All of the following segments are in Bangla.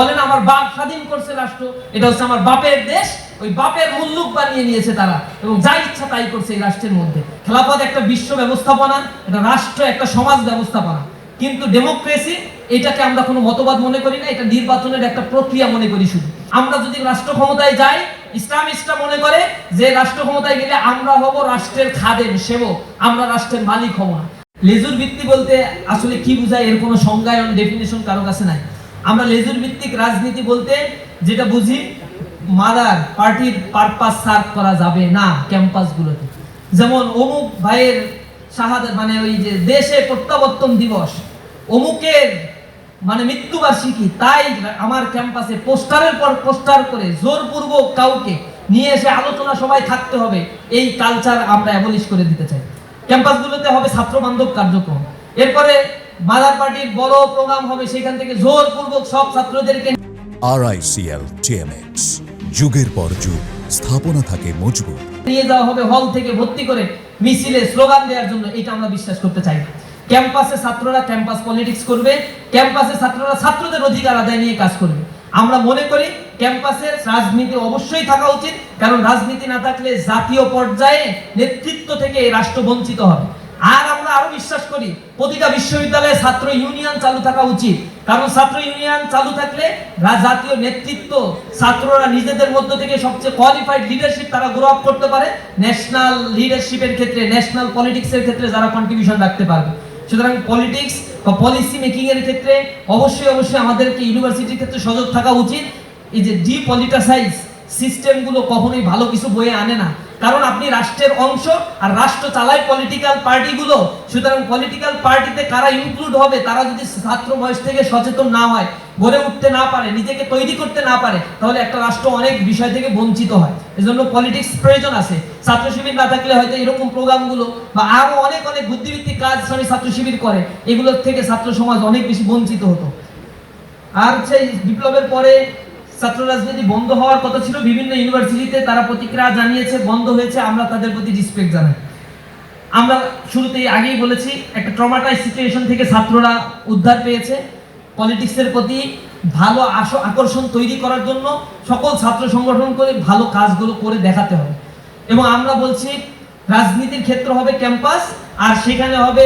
বলেন, আমার বাপ স্বাধীন করছে রাষ্ট্র। এটা হচ্ছে আমার বাপের দেশ। ওই বাপের মুল্লুক বানিয়ে নিয়েছে তারা। এবং যা ইচ্ছা তাই করছে এই রাষ্ট্রের মধ্যে। খেলাফত একটা বিশ্ব ব্যবস্থাপনা, এটা রাষ্ট্র একটা সমাজ ব্যবস্থাপনা। কিন্তু ডেমোক্রেসি, এটাকে আমরা কোনো মতবাদ মনে করি না, এটা নির্বাচনের একটা প্রক্রিয়া মনে করি শুধু। আমরা যদি রাষ্ট্র ক্ষমতায় যাই, ইসলামিস্টরা মনে করে যে রাষ্ট্র ক্ষমতায় গেলে আমরা হব রাষ্ট্রের খাদেম, সেবক। আমরা রাষ্ট্রের মালিক হব না। লেজুর ভিত্তি বলতে আসলে কি বোঝায়? এর কোনো সংজ্ঞায়ন ডেফিনেশন কারও কাছে নাই। আমরা লেজুর ভিত্তিক রাজনীতি বলতে যেটা বুঝি, মাদার পার্টির পারপাস সার্ভ করা যাবে না ক্যাম্পাসগুলোতে। যেমন অমুক ভাইয়ের শাহাদ মানে ওই যে দেশে প্রত্যাবর্তন দিবস, অমুকের মানে মৃত্যুবার্ষিকী, তাই আমার ক্যাম্পাসে পোস্টারের পর পোস্টার করে জোরপূর্বক কাউকে নিয়ে এসে আলোচনা সবাই থাকতে হবে, এই কালচার আমরা অ্যাবলিশ করে দিতে চাই। ক্যাম্পাসগুলোতে হবে ছাত্র বান্ধব কার্যক্রম। এরপরে মাদার পার্টির বড় প্রোগ্রাম হবে সেখান থেকে জোরপূর্বক সব ছাত্রদেরকে আরআইসিএল টিএমএক্স যুগের পর যুগ স্থাপনা থাকে মজবুত। নিয়ে যাওয়া হবে হল থেকে ভর্তি করে মিছিলে স্লোগান দেওয়ার জন্য এটা আমরা বিশ্বাস করতে চাই ক্যাম্পাসে ছাত্ররা ক্যাম্পাস পলিটিক্স করবে ক্যাম্পাসে ছাত্ররা ছাত্রদের অধিকার আদায় নিয়ে কাজ করবে। আমরা মনে করি ক্যাম্পাসে রাজনীতি অবশ্যই থাকা উচিত কারণ রাজনীতি না থাকলে জাতীয় পর্যায়ে নেতৃত্ব থেকে রাষ্ট্র বঞ্চিত হবে। আর আমরা আরও বিশ্বাস করি, প্রতিটা বিশ্ববিদ্যালয়ে ছাত্র ইউনিয়ন চালু থাকা উচিত। কারণ ছাত্র ইউনিয়ন চালু থাকলে জাতীয় নেতৃত্ব ছাত্ররা নিজেদের মধ্য থেকে সবচেয়ে কোয়ালিফাইড লিডারশিপ তারা গ্রো আপ করতে পারে। ন্যাশনাল লিডারশিপের ক্ষেত্রে ন্যাশনাল পলিটিক্সের ক্ষেত্রে যারা কন্ট্রিবিউশন রাখতে পারবে। সুতরাং পলিটিক্স বা পলিসি মেকিং এর ক্ষেত্রে অবশ্যই অবশ্যই আমাদেরকে ইউনিভার্সিটির ক্ষেত্রে সজাগ থাকা উচিত। এই যে ডিপলিটিসাইজ সিস্টেমগুলো কখনোই ভালো কিছু বয়ে আনে না। কারণ আপনি রাষ্ট্রের অংশ আর রাষ্ট্র চালায় পলিটিক্যাল পার্টিগুলো সুতরাং পলিটিক্যাল পার্টিতে কারা ইনক্লুড হবে, তারা যদি ছাত্র বয়স থেকে সচেতন না হয়, গড়ে উঠতে না পারে, নিজেকে তৈরি করতে না পারে, তাহলে একটা রাষ্ট্র অনেক বিষয় থেকে বঞ্চিত হয়। এজন্য পলিটিক্স প্রয়োজন আছে। ছাত্র শিবির না থাকলে হয়তো এরকম প্রোগ্রামগুলো বা আরও অনেক অনেক বুদ্ধিভিত্তিক কাজ সবাই ছাত্র শিবির করে, এগুলোর থেকে ছাত্র সমাজ অনেক বেশি বঞ্চিত হতো। আর সেই বিপ্লবের পরে ছাত্র রাজনীতি বন্ধ হওয়ার কথা ছিল। বিভিন্ন ইউনিভার্সিটিতে তারা প্রতিক্রিয়া জানিয়েছে, বন্ধ হয়েছে। আমরা তাদের প্রতি রিসপেক্ট জানাই। আমরা শুরুতেই আগেই বলেছি, একটা ট্রমাটাইজ সিচুয়েশন থেকে ছাত্ররা উদ্ধার পেয়েছে। পলিটিক্সের প্রতি ভালো আকর্ষণ তৈরি করার জন্য সকল ছাত্র সংগঠন করে ভালো কাজগুলো করে দেখাতে হবে। এবং আমরা বলছি, রাজনীতির ক্ষেত্র হবে ক্যাম্পাস আর সেখানে হবে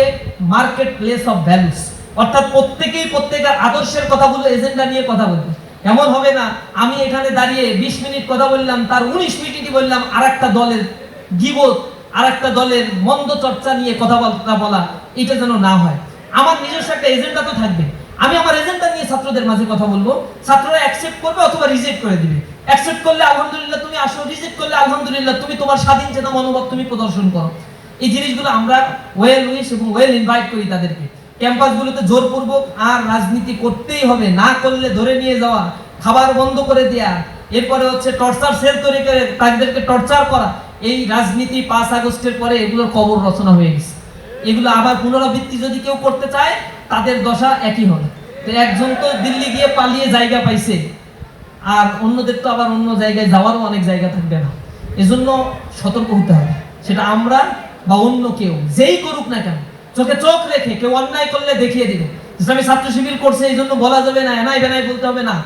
মার্কেট প্লেস অফ ভ্যালুস অর্থাৎ প্রত্যেকেই প্রত্যেকের আদর্শের কথাগুলো এজেন্ডা নিয়ে কথা বলবে। এমন হবে না। আমি এখানে দাঁড়িয়ে বিশ মিনিট কথা বললাম, তার উনিশ মিনিটই বললাম আর একটা দলের গিবত আর একটা দলের মন্দ চর্চা নিয়ে কথাবার্তা বলা এটা যেন না হয়। আমার নিজস্ব একটা এজেন্ডা তো থাকবে। আমি আমার এজেন্ডা নিয়ে ছাত্রদের মাঝে কথা বলব। ছাত্ররা অ্যাকসেপ্ট করবে অথবা রিজেক্ট করে দিবে। অ্যাকসেপ্ট করলে আলহামদুলিল্লাহ তুমি আসো রিজেক্ট করলে আলহামদুলিল্লাহ তুমি তোমার স্বাধীন চেতা মনোভাব তুমি প্রদর্শন করো। এই জিনিসগুলো আমরা ওয়েল উইশ এবং ওয়েল ইনভাইট করি তাদেরকে। ক্যাম্পাসগুলোতে জোরপূর্বক আর রাজনীতি করতেই হবে, না করলে ধরে নিয়ে যাওয়া, খাবার বন্ধ করে দেওয়া এরপরে হচ্ছে টর্চার সেল তৈরি করে তাদেরকে টর্চার করা, এই রাজনীতি পাঁচ আগস্টের পরে এগুলোর কবর রচনা হয়ে গেছে। এগুলো আবার পুনরাবৃত্তি যদি কেউ করতে চায়, তাদের দশা একই হবে। তো একজন তো দিল্লি গিয়ে পালিয়ে জায়গা পাইছে, আর অন্যদের তো আবার অন্য জায়গায় যাওয়ারও অনেক জায়গা থাকবে না। এজন্য সতর্ক হতে হবে। সেটা আমরা বা অন্য কেউ, যেই করুক না কেন চোখে চোখ রেখে কেউ অন্যায় করলে দেখিয়ে দিবে। ইসলামী ছাত্র শিবির করছে, এই জন্য বলা যাবে না, এনাই বেনাই বলতে হবে না।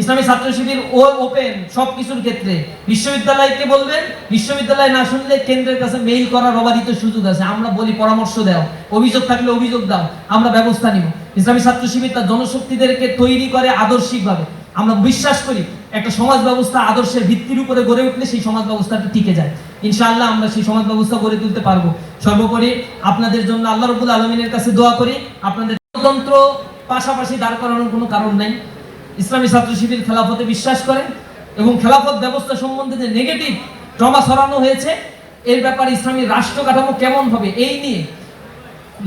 ইসলামী ছাত্র শিবির ও ওপেন সব কিছুর ক্ষেত্রে। বিশ্ববিদ্যালয়কে বলবেন, বিশ্ববিদ্যালয় না শুনলে কেন্দ্রের কাছে মেইল করার অবাধিত সুযোগ আছে। আমরা বলি পরামর্শ দাও, অভিযোগ থাকলে অভিযোগ দাও, আমরা ব্যবস্থা নিব। ইসলামী ছাত্র শিবির তার জনশক্তিদেরকে তৈরি করে আদর্শিকভাবে। আমরা বিশ্বাস করি একটা সমাজ ব্যবস্থা আদর্শের ভিত্তির উপরে গড়ে উঠলে সেই সমাজ ব্যবস্থাটা টিকে যায়। ইনশাআল্লাহ আমরা সেই সমাজ ব্যবস্থা গড়ে তুলতে পারব। সর্বোপরি আপনাদের জন্য আল্লাহ রবুল আলমিনের কাছে দোয়া করি, আপনাদের গণতন্ত্র পাশাপাশি দাঁড় করানোর কোনো কারণ নাই। ইসলামী ছাত্র শিবির খেলাফতে বিশ্বাস করেন এবং খেলাফত ব্যবস্থা সম্বন্ধে যে নেগেটিভ ট্রমা সরানো হয়েছে, এর ব্যাপারে ইসলামী রাষ্ট্র কাঠামো কেমন হবে এই নিয়ে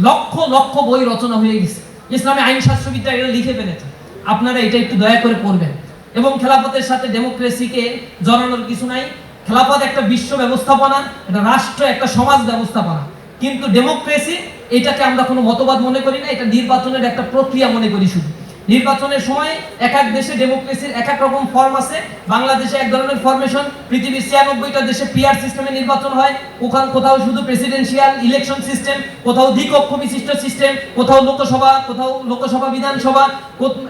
লক্ষ লক্ষ বই রচনা হয়ে গেছে। ইসলামী আইন শাস্ত্রবিদ্যা এটা লিখে ফেলেছে। আপনারা এটা একটু দয়া করে পড়বেন। এবং খেলাফতের সাথে ডেমোক্রেসিকে জড়ানোর কিছু নাই। খেলাফত একটা বিশ্ব ব্যবস্থাপনা, এটা রাষ্ট্র একটা সমাজ ব্যবস্থাপনা। কিন্তু ডেমোক্রেসি এটাকে আমরা কোনো মতবাদ মনে করি না, এটা নির্বাচনের একটা প্রক্রিয়া মনে করি শুধু। নির্বাচনের সময় এক এক দেশে ডেমোক্রেসির এক এক রকম ফর্ম আছে। বাংলাদেশে এক ধরনের ফরমেশন পৃথিবীর ছিয়ানব্বইটা দেশে পিআর সিস্টেমে নির্বাচন হয়। ওখান কোথাও শুধু প্রেসিডেন্সিয়াল ইলেকশন সিস্টেম কোথাও দ্বিকক্ষ বিশিষ্ট সিস্টেম কোথাও লোকসভা কোথাও লোকসভা বিধানসভা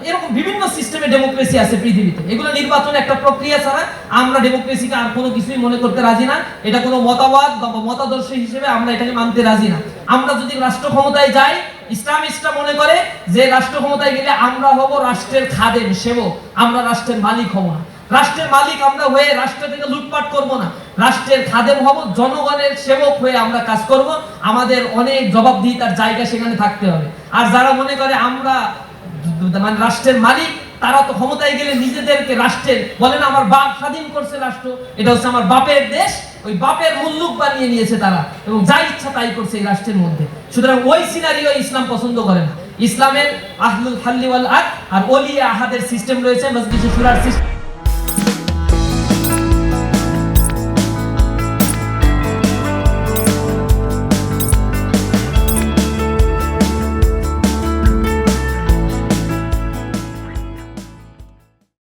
এরকম বিভিন্ন সিস্টেমে ডেমোক্রেসি আছে পৃথিবীতে। এগুলো নির্বাচন একটা প্রক্রিয়া ছাড়া আমরা ডেমোক্রেসিকে আর কোনো কিছুই মনে করতে রাজি না। এটা কোনো মতবাদ বা মতাদর্শ হিসেবে আমরা এটাকে মানতে রাজি না। আমরা যদি রাষ্ট্র ক্ষমতায় যাই ইসলামিস্টরা মনে করে যে রাষ্ট্র ক্ষমতায় গেলে আমরা হব রাষ্ট্রের খাদেম, সেবক। আমরা রাষ্ট্রের মালিক হব না। রাষ্ট্রের মালিক আমরা হয়ে রাষ্ট্র থেকে লুটপাট করব না। রাষ্ট্রের খাদেম হব, জনগণের সেবক হয়ে আমরা কাজ করব। আমাদের অনেক জবাবদিহিতার জায়গা সেখানে থাকতে হবে। আর যারা মনে করে আমরা মানে রাষ্ট্রের মালিক, তারা তো ক্ষমতায় গেলে নিজেদেরকে রাষ্ট্রের বলেন আমার বাপ স্বাধীন করছে রাষ্ট্র, এটা হচ্ছে আমার বাপের দেশ। ওই বাপের মুল্লুক বানিয়ে নিয়েছে তারা এবং যা ইচ্ছা তাই করছে এই রাষ্ট্রের মধ্যে। সুতরাং ওই সিনারিও ইসলাম পছন্দ করে না। ইসলামের আহলুল হাল্লিওয়াল আক আর ওলি আহাদের সিস্টেম রয়েছে, মসজিদ সুরার সিস্টেম